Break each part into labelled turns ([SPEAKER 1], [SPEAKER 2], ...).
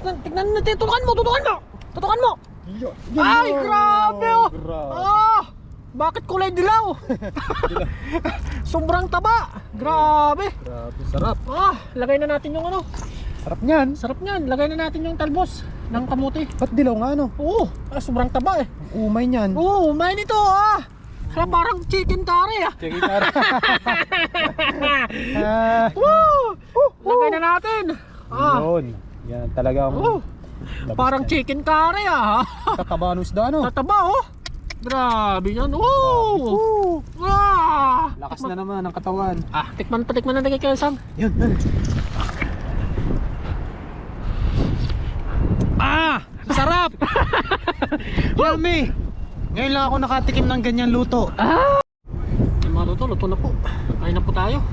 [SPEAKER 1] tignan, tignan natin. Tutukan mo, tutukan mo. Tutukan mo.
[SPEAKER 2] Yun.
[SPEAKER 1] Ay, grabe oh.
[SPEAKER 2] Grabe.
[SPEAKER 1] Ah, bakit kulay dilaw? Sobrang taba. Grabe.
[SPEAKER 2] Grabe, sarap.
[SPEAKER 1] Ah, lagay na natin yung ano.
[SPEAKER 2] Sarap niyan.
[SPEAKER 1] Sarap niyan. Lagay na natin yung talbos ng kamuti.
[SPEAKER 2] Ba't dilaw nga ano?
[SPEAKER 1] Oo, ah, sobrang taba eh.
[SPEAKER 2] Ang Umay niyan.
[SPEAKER 1] Oo, may nito ah. Hala, parang chicken curry ah.
[SPEAKER 2] It out. ah,
[SPEAKER 1] Woo! Lagay na natin. Ah,
[SPEAKER 2] Yun. Yan talagang
[SPEAKER 1] oh, parang chicken curry ah.
[SPEAKER 2] tataba ng isda no.
[SPEAKER 1] Tataba oh. Grabe yan. Oh! Ah!
[SPEAKER 2] Lakas na naman ang katawan.
[SPEAKER 1] Ah, tikman pa, tikman na lagay kayo, Sam.
[SPEAKER 2] Yun, yun. Ah! Sarap! Yummy! Ngayon lang ako nakatikim ng ganyan luto.
[SPEAKER 1] Ah! Yung mga luto, luto na po. Kain na po tayo.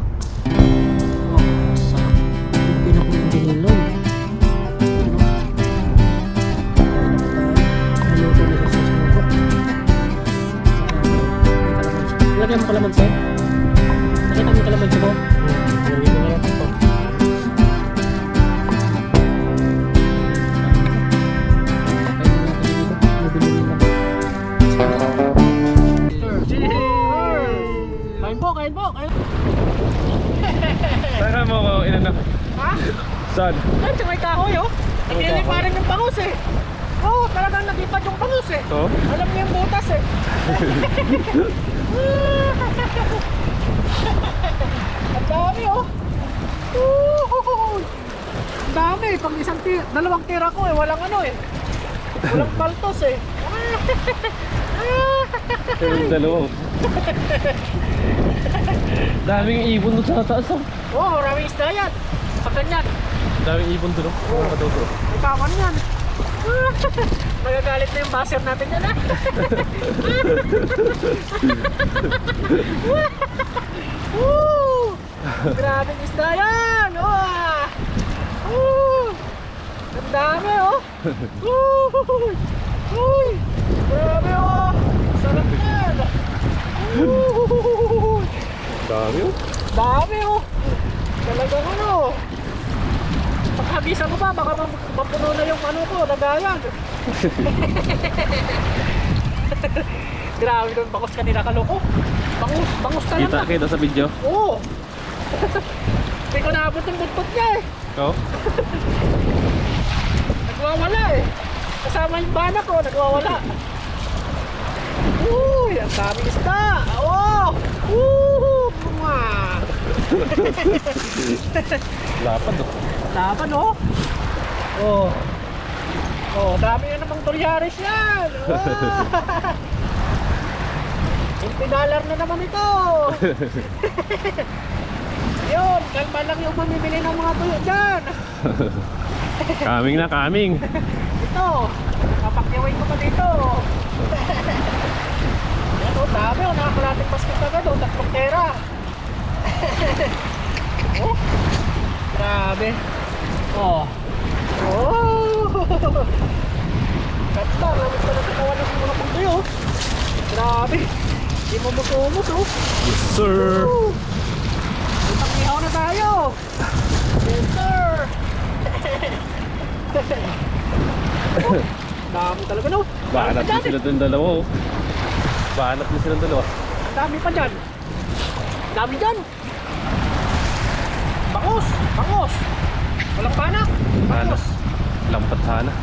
[SPEAKER 1] Oh, sarap. Yung pinako yung Lagyan mo kalamansi. Nakita mo yung kalamansi ko? Lagyan mo kaya ito. Kain po, kain po, kain.
[SPEAKER 3] Saka mo ko inano?
[SPEAKER 1] Ha?
[SPEAKER 3] Saan?
[SPEAKER 1] Ay, sa may kahoy, oh. Hindi parang yung bangus eh. Oo, oh, talagang nagipad yung bangus eh.
[SPEAKER 3] To?
[SPEAKER 1] Alam niyo yung butas eh. Ang dami oh. Ang dami, pag isang tira, dalawang tira ko eh, walang ano eh. Walang paltos eh.
[SPEAKER 3] Yung dalawa. Daming ibon doon sa taas oh.
[SPEAKER 1] Oo, oh, maraming isda yan. Pag ganyan,
[SPEAKER 3] Daming ibon doon oh. Mga kadogo.
[SPEAKER 1] may kaman yan. Nagagalit na yung baser natin yan ah. Woo! Grabing isda yan! Oh! Woo! Ang dami oh! Woo! Uy! Grabe oh! Sarap yan! Woo!
[SPEAKER 3] Dami oh.
[SPEAKER 1] Dami oh! Talagang ano! Paghabisan mo pa, baka map- mapuno na yung ano ko, lagayan. Grabe doon, bangus kanina kaloko. Bangus, bangus
[SPEAKER 3] Kita
[SPEAKER 1] talaga.
[SPEAKER 3] kita sa video.
[SPEAKER 1] Oo. Hindi ko naabot yung butbut niya eh.
[SPEAKER 3] Oh.
[SPEAKER 1] Nagwawala eh. Kasama yung bana ko, nagwawala. Uy, ang daming isda. Oo. Woo! Mwah!
[SPEAKER 3] Lapad oh.
[SPEAKER 1] Laban oh. Oh. Oh, dami na namang dolyares yan. Oh. 20 dollar na naman ito. Yun, kalma lang yung mamimili ng mga tuyo dyan.
[SPEAKER 3] Coming na coming.
[SPEAKER 1] Ito, papakyawin ko pa dito. Yan oh, dami oh, nakakalating basket agad oh, tatlong tera. oh, grabe. Oh. Oh. Ganda, ramit pa na katawan ng mga pangtuyo. Grabe. Hindi mo musumus oh.
[SPEAKER 3] Yes sir.
[SPEAKER 1] Woo! Utang ihaw na tayo. Yes sir. oh, dami talaga no.
[SPEAKER 3] Bahanap din sila doon dalawa oh. Bahanap din sila dalawa.
[SPEAKER 1] Ang dami pa dyan. Ang dami dyan. Bangos! Bangos! Walang panak! Bangos!
[SPEAKER 3] Lampat sana.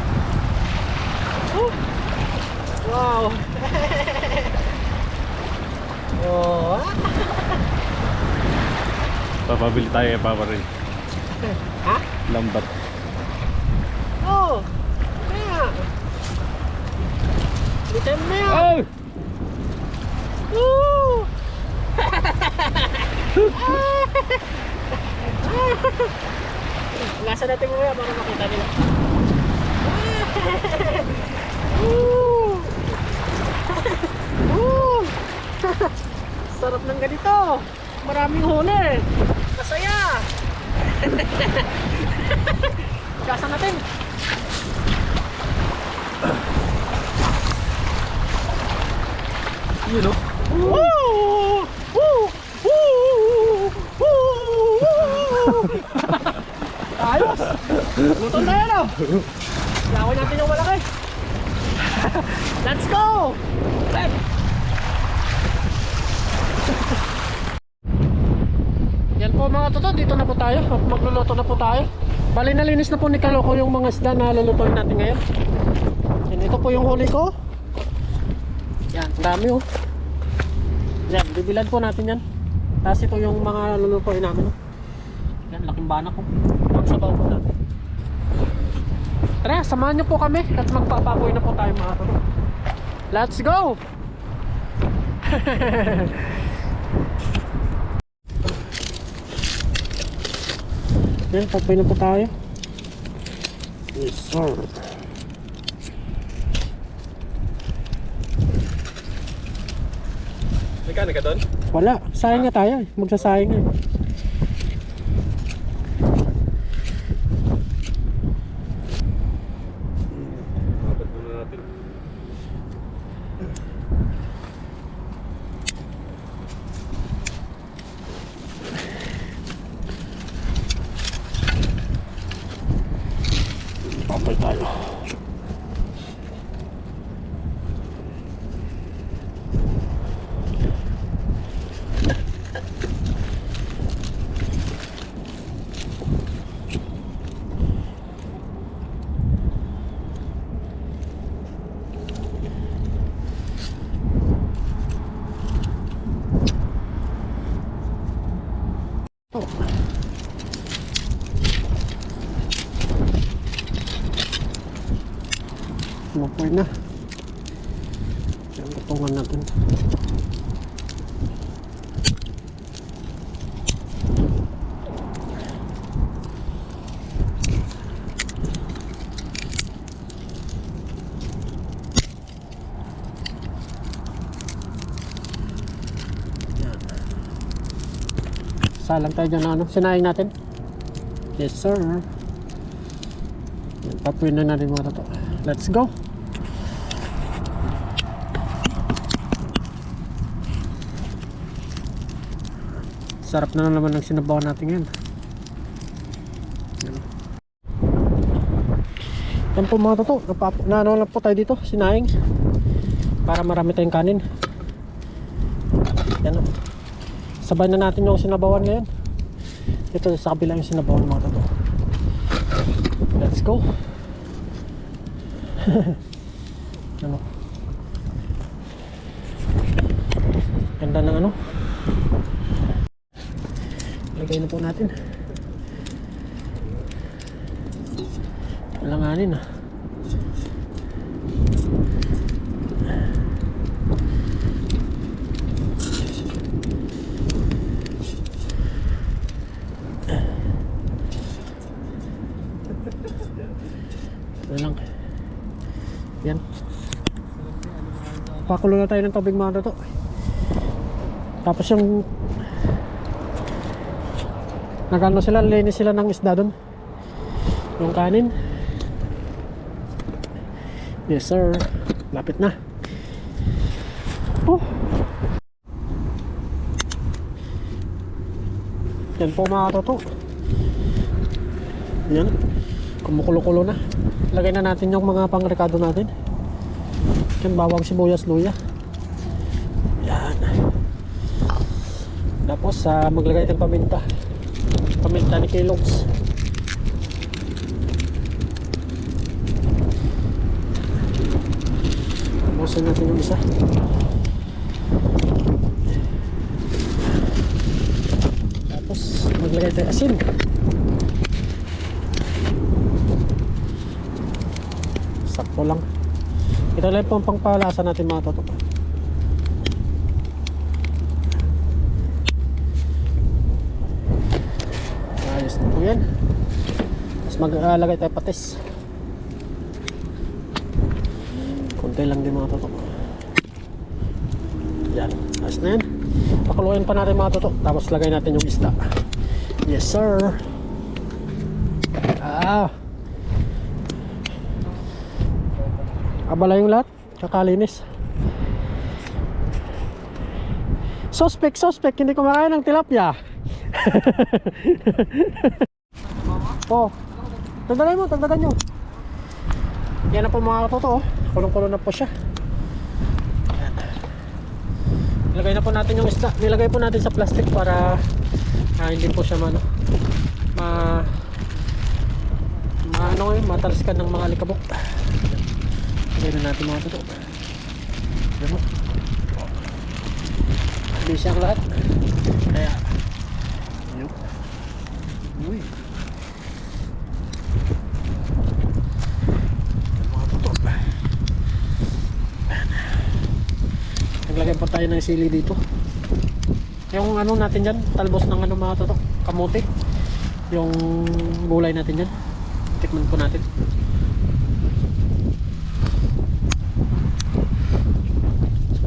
[SPEAKER 1] Oh. Wow! oh, ah.
[SPEAKER 3] Papabili tayo kay Papa rin.
[SPEAKER 1] Ha?
[SPEAKER 3] Lambat.
[SPEAKER 1] Oh! Kaya! Bitin mo yan!
[SPEAKER 3] Oh!
[SPEAKER 1] Woo! Lasa natin mo para makita nila. Woo! Woo! Sarap ng ganito. Maraming huli. Masaya. Gasa natin.
[SPEAKER 3] Yun oh.
[SPEAKER 1] Woo! Woo! Luto na yan oh. Yawan natin yung malaki. Let's go! Let's Yan po mga toto, dito na po tayo. Magluluto na po tayo. Bali nalinis na po ni Kaloko yung mga isda na lulutuin natin ngayon. Yan, ito po yung huli ko. Yan, dami oh. Yan, bibilan po natin yan. Tapos ito yung mga lulutuin namin. oh. Yan, laking banak ko. Magsabaw po natin. Tara, samahan niyo po kami at magpapaboy na po tayo mga toto. Let's go! Yan, pagbay na po tayo. Yes, sir.
[SPEAKER 3] May ka doon?
[SPEAKER 1] Wala, sayang nga tayo eh. Magsasayang nga. eh.
[SPEAKER 3] Dapat muna natin.
[SPEAKER 1] Pagbay tayo. Mapoy na. Yan, tutungan natin. Yan. Salang tayo dyan na ano. Sinaing natin. Yes sir. Papuin na natin mga toto. Let's go. Sarap na naman ng sinabaw natin ngayon. Yan. Po mga toto. Napap na ano lang po tayo dito. Sinaing. Para marami tayong kanin. Yan o. Sabay na natin yung sinabawan ngayon. Ito sa kabila yung sinabawan mga toto. Let's go. ano ganda ng ano lagay na po natin langanin ah Ano lang. Yan. Pakulo na tayo ng tubig mga to. Tapos yung nagano sila, linis sila ng isda doon. Yung kanin. Yes sir. Lapit na. Oh. Yan po mga toto. Yan. Kumukulo-kulo na. Lagay na natin yung mga pangrekado natin. Yan, bawang sibuyas, luya. Yan. Tapos, ah, maglagay ng paminta. Paminta ni Kellogg's. Busin natin yung isa. Tapos, maglagay tayo asin. Sakto lang. Ito lang po ang pangpalasa natin mga toto. Ayos na po yan. Tapos maglagay tayo patis. Kunti lang din mga toto. Yan. Ayos na yan. Pakuluin pa natin mga toto. Tapos lagay natin yung isda. Yes sir. Ah. Abala yung lahat. Kakalinis. Suspect, suspect. Hindi kumakain ng tilapia. oh. Tagdagan mo, tagdagan nyo. Yan na po mga katoto. oh. Kulong-kulong na po siya. Nilagay na po natin yung isda. Nilagay po natin sa plastic para ah, hindi po siya mano. Ma ma ano eh, matalskan ng mga alikabok. Na natin mga katoto. Yan mo. Hindi siya ang lahat. Kaya Yup. Uy. Mga tutok. Naglagay pa tayo ng sili dito. Yung ano natin dyan, talbos ng ano mga tutok, kamote. Yung gulay natin dyan. Tikman po natin.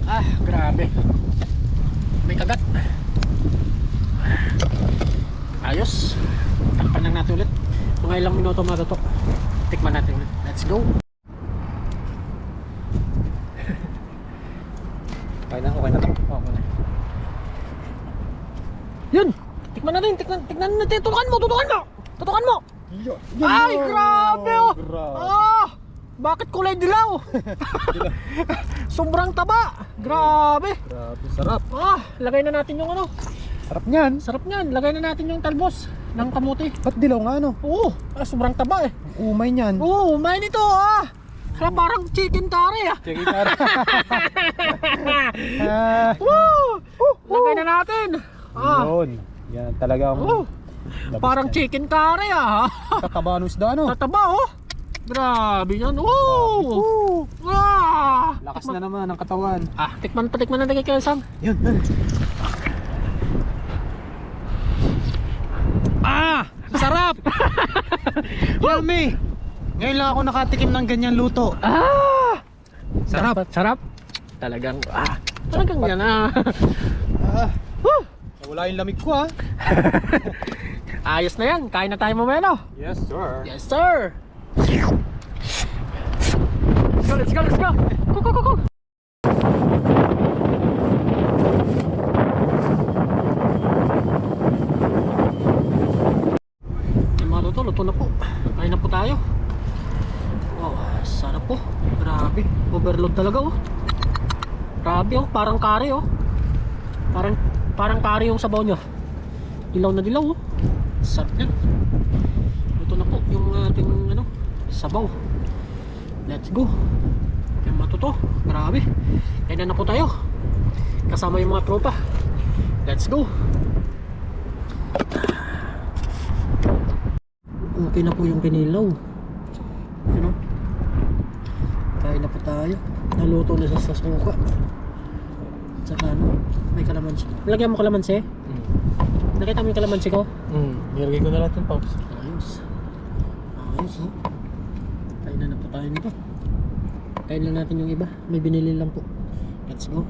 [SPEAKER 1] Ah, grabe. May kagat. Ayos. Takpan lang natin ulit. Mga ilang minuto mga tutok. Tikman natin ulit. Let's go.
[SPEAKER 2] Okay na, okay na to. Okay na.
[SPEAKER 1] Yun! Tikman natin, tikman, tikman natin. Tutukan mo, tutukan mo! Tutukan mo! Ay, grabe oh! Ah! Bakit kulay dilaw? Sobrang taba! Grabe!
[SPEAKER 2] Grabe, sarap.
[SPEAKER 1] Ah, lagay na natin yung ano.
[SPEAKER 2] Sarap niyan.
[SPEAKER 1] Sarap niyan. Lagay na natin yung talbos ng kamuti.
[SPEAKER 2] Ba't dilaw nga ano?
[SPEAKER 1] Oo, ah, sobrang taba eh.
[SPEAKER 2] Umay niyan.
[SPEAKER 1] Oo, may nito ah. Kaya parang chicken curry ah.
[SPEAKER 2] It out. ah,
[SPEAKER 1] Woo! Lagay na natin. Ah,
[SPEAKER 2] Yun. Yan talagang
[SPEAKER 1] oh,
[SPEAKER 2] labas
[SPEAKER 1] parang chicken curry ah.
[SPEAKER 2] Katabanus da ano?
[SPEAKER 1] Tataba oh. Grabe yan. Woo! Ah!
[SPEAKER 2] Lakas na naman ang katawan.
[SPEAKER 1] Ah, tikman pa, tikman natin kay Sam.
[SPEAKER 2] Yun, yun. Ah! Sarap! Tell me! Ngayon lang ako nakatikim ng ganyan luto.
[SPEAKER 1] Ah!
[SPEAKER 2] Sarap.
[SPEAKER 1] Dapat, sarap. Talagang, ah, talagang yan ah.
[SPEAKER 2] Ah, wala yung lamig ko ah.
[SPEAKER 1] Ayos na yan. Kain na tayo mamaya no?
[SPEAKER 2] Yes, sir.
[SPEAKER 1] Yes, sir. Let's go, let's go, let's go. Go, go, go, go. Yung mga luto, luto na po. Kain na po tayo. Wow, sarap po. Grabe. Overload talaga oh. Grabe oh, parang kare oh. Parang parang kare yung sabaw niya. Dilaw na dilaw oh. Sarap yan. Ito na po yung ating ano, sabaw. Let's go. Yung matuto. Grabe. Kaya na po tayo. Kasama yung mga tropa. Let's go. Okay na po yung kinilaw. Ano? Kain na po tayo. Naluto na sa suka. Tsaka ano, may kalamansi. Lagyan mo kalamansi? Nakita mo yung kalamansi ko?
[SPEAKER 2] Hmm, nilagay ko na lahat yung pops.
[SPEAKER 1] Ayos. Ayos, oh. Kain na na po tayo nito. Kain lang natin yung iba. May binili lang po. Let's go.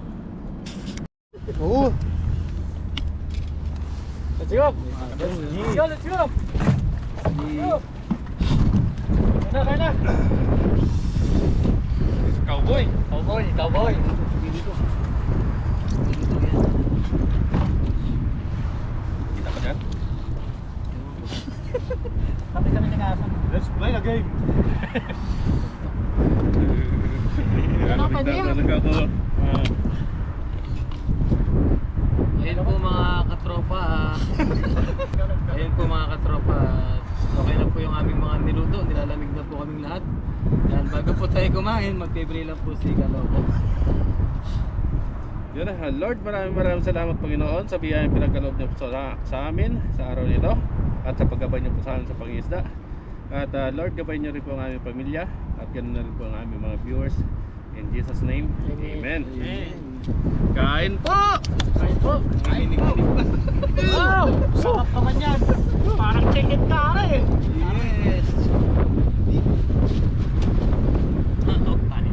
[SPEAKER 2] Oo.
[SPEAKER 1] Let's go! Let's go, let's go! Kain na, kain na!
[SPEAKER 3] Cowboy!
[SPEAKER 1] Cowboy, cowboy!
[SPEAKER 3] Kita ka dyan?
[SPEAKER 1] Kami kami nag-aasam.
[SPEAKER 2] Let's play a game.
[SPEAKER 1] Ano pa niya?
[SPEAKER 3] Talaga ako. Ah,
[SPEAKER 4] Ayun po mga katropa. ah. Ayun po mga katropa. Okay na po yung aming mga niluto. Nilalamig na po kaming lahat. Yan, bago po tayo kumain, magpipili lang po si Kaloko.
[SPEAKER 3] Yun na, Lord, maraming maraming salamat Panginoon sa biyayang pinagkaloob niyo po sa, sa amin sa araw nito at sa paggabay niyo po sa amin sa pangisda. At ah, Lord, gabay niyo rin po ang aming pamilya at ganoon na rin po ang aming mga viewers. In Jesus' name, Amen. Kain po!
[SPEAKER 1] Kain po! Kain po! Wow! Sarap naman yan! Parang chicken curry eh!
[SPEAKER 4] Yes! Ah, oh, paano?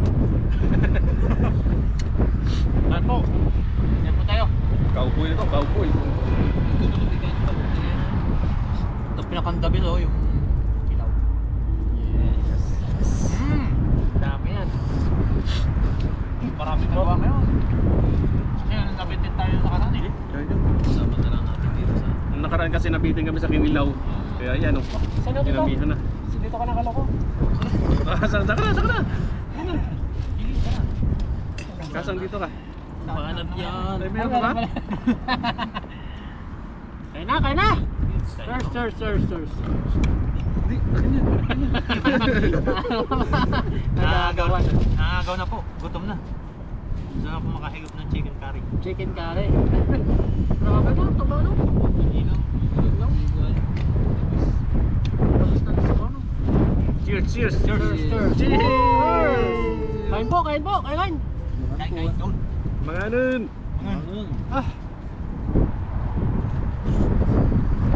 [SPEAKER 1] Kain po! Yan po tayo!
[SPEAKER 3] Cowboy na to, cowboy.
[SPEAKER 4] Ito pinakandabi no, yung kilaw.
[SPEAKER 1] Yes! Mmm! Dami yan!
[SPEAKER 4] Marami na ba ngayon? Kasi nabitin tayo sa kanan eh. Sama na lang natin dito sa...
[SPEAKER 3] Nung nakaraan kasi nabitin kami sa kinilaw. Kaya yan, oh,
[SPEAKER 1] Saan na dito?
[SPEAKER 3] kinamihan na.
[SPEAKER 1] Sino Dito ka na kaloko.
[SPEAKER 3] Kasang, saka na, saka na. Kasang dito ka.
[SPEAKER 5] Paanap yan.
[SPEAKER 3] Ay, meron ka ba?
[SPEAKER 1] Kaya na, kaya na! Sirs, sirs, sirs, sirs.
[SPEAKER 3] Hindi, ganyan.
[SPEAKER 4] Nakagaw na. Nakagaw na po. Gutom na. Gusto na po makahigop ng chicken curry.
[SPEAKER 1] Chicken curry. Grabe no, taba no?
[SPEAKER 5] Ilaw.
[SPEAKER 1] Ilaw. Tapos na sa ano?
[SPEAKER 3] Cheers, cheers, cheers.
[SPEAKER 1] Cheers, cheers.
[SPEAKER 3] Cheers!
[SPEAKER 1] Kain po, kain po, kain kain.
[SPEAKER 4] Kain, kain.
[SPEAKER 3] Mga nun.
[SPEAKER 5] Ano?
[SPEAKER 1] Ah. Dali sa no?
[SPEAKER 4] Ay, simple na nila.
[SPEAKER 1] Woo!
[SPEAKER 3] Sarap. Sarap ng ilaw.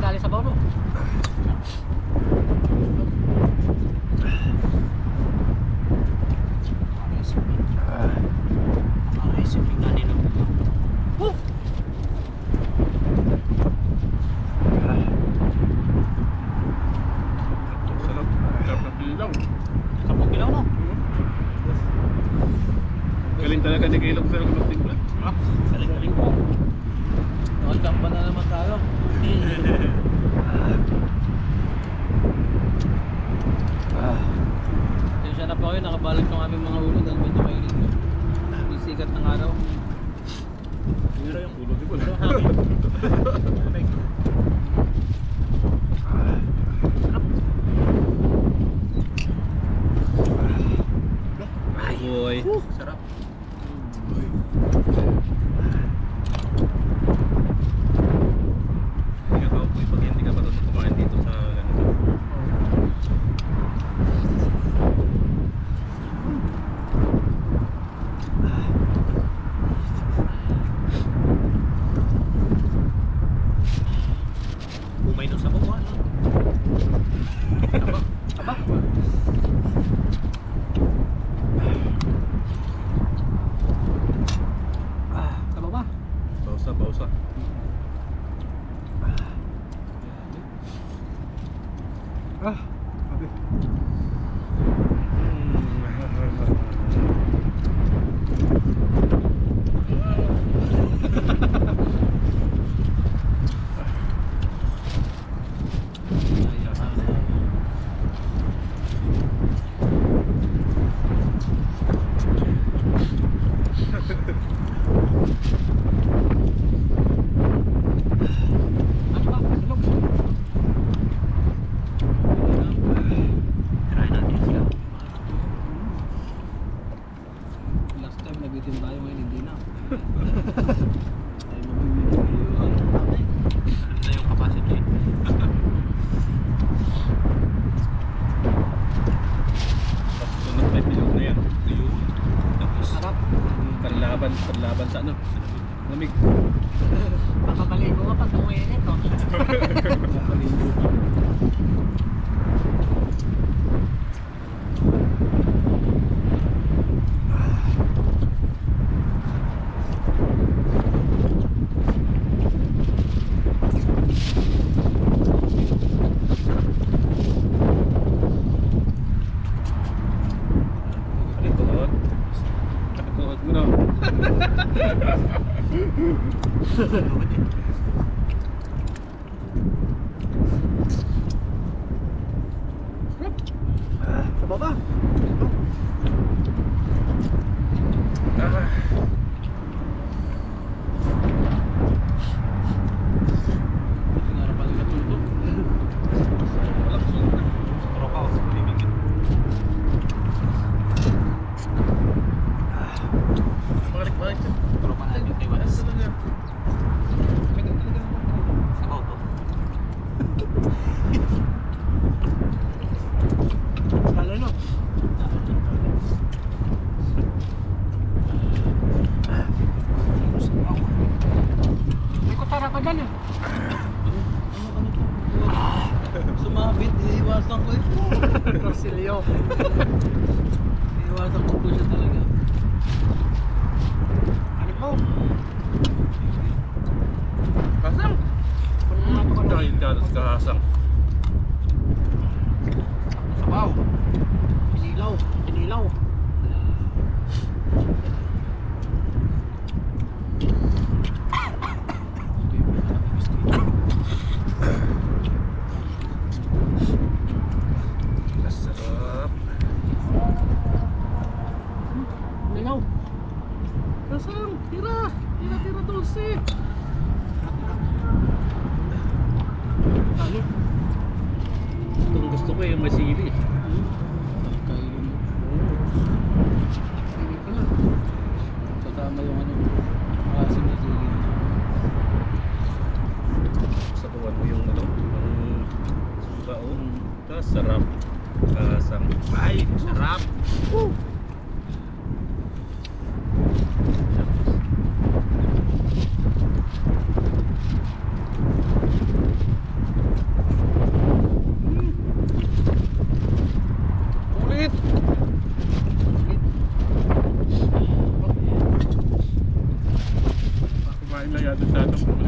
[SPEAKER 4] Kapag kilaw no?
[SPEAKER 3] Galing talaga ni Kilog sa magtimpla.
[SPEAKER 4] Ah, galing-galing po.
[SPEAKER 5] Nakachamba na naman tayo. Pasensya na po kayo, nakabalot yung aming mga ulo dahil medyo mainit yun. Yung sikat ng araw.
[SPEAKER 3] Mira yung ulo, di ba? Ay, Uh, Merci. dikkat
[SPEAKER 4] et.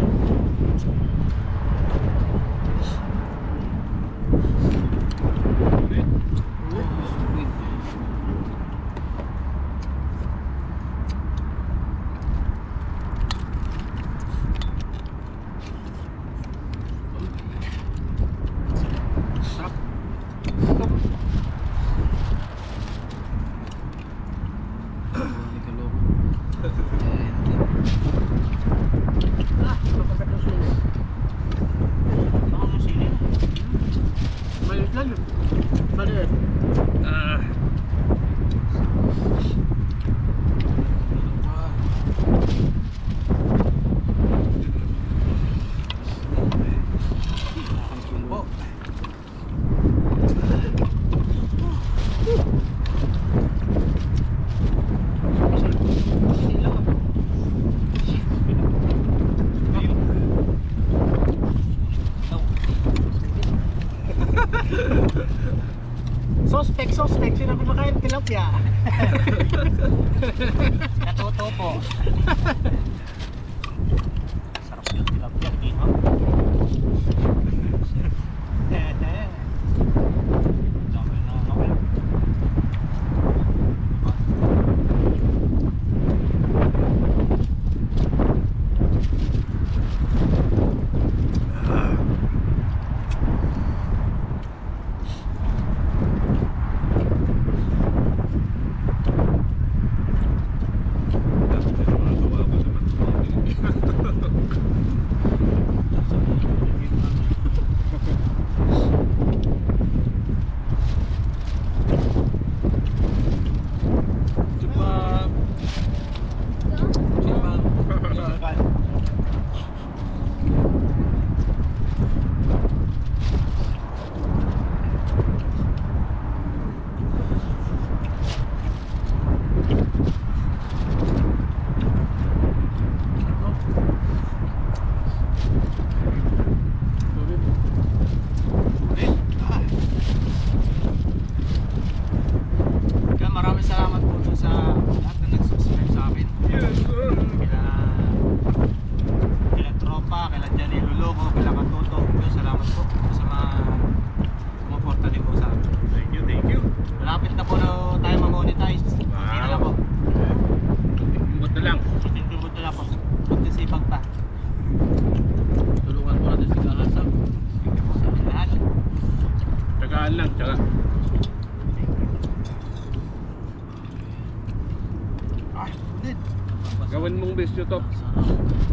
[SPEAKER 4] 살려. 살려. 아.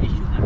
[SPEAKER 4] 你
[SPEAKER 1] 去哪儿？